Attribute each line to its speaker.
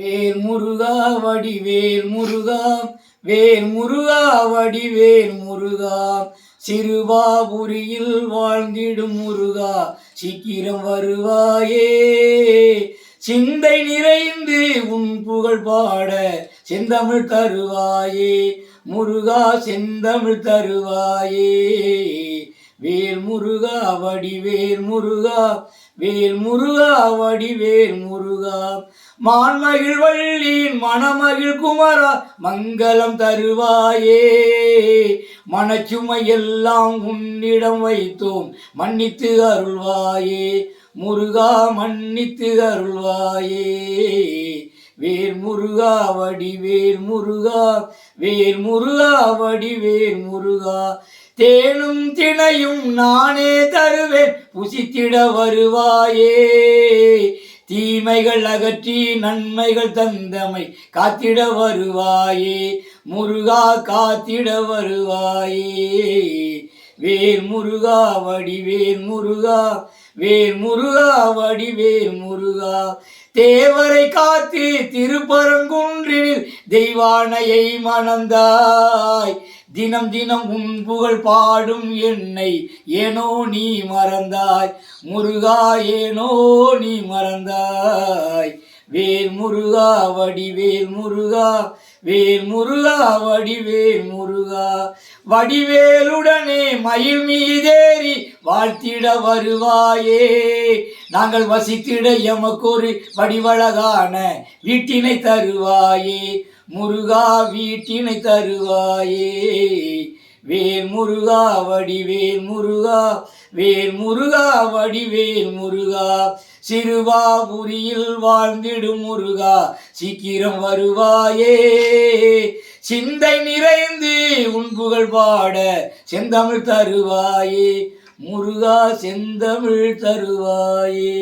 Speaker 1: வேல் முருகா வடிவேல் முருகா வேல் முருகா வடிவேல் முருகா. சிறுவாபுரியில் வாழ்ந்திடும் முருகா சீக்கிரம் வருவாயே. சிந்தை நிறைந்து உன் புகழ் பாட செந்தமிழ் தருவாயே. முருகா செந்தமிழ் தருவாயே. வேல் முருகா வடிவேல் முருகா வேல் முருகா வடிவேல் முருகா மான்மகிழ் வள்ளியின் மணமகிழ் குமரா மங்களம் தருவாயே. மனச்சுமை எல்லாம் உன்னிடம் வைத்தோம் மன்னித்து அருள்வாயே. முருகா மன்னித்து அருள்வாயே. வேல் முருகா வடிவேல் முருகா வேல் முருகா வடிவேல் முருகா தேனும் திணையும் நானே தருவேன். புசித்திட வருவாயே. தீமைகள் அகற்றி நன்மைகள் தந்தமை காத்திட வருவாயே. முருகா காத்திட வருவாயே. வேர் முருகா வடிவேர் முருகா. வேர் முருகா வடிவேர் முருகா. தேவரை காத்து திருப்பரங்குன்றில் தெய்வானையை மணந்தாய். தினம் தினம் உன் புகழ் பாடும் என்னை. ஏனோ நீ மறந்தாய். முருகா ஏனோ நீ மறந்தாய். வேல் முருகா வடிவேல் முருகா வேல் முருகா வடிவேல் முருகா வடிவேலுடனே மயில் மீதேறி வாழ்த்திட வருவாயே. நாங்கள் வசித்திட எமக்கொரு வடிவழகான வீட்டினை தருவாயே. முருகா வீட்டினை தருவாயே. வேல் முருகா வடிவேல் முருகா வேல் முருகா வடிவேல் முருகா சிறுவாபுரியில் வாழ்ந்திடும் முருகா சீக்கிரம் வருவாயே. சிந்தை நிறைந்து உன் புகழ் பாட செந்தமிழ் தருவாயே. முருகா செந்தமிழ் தருவாயே.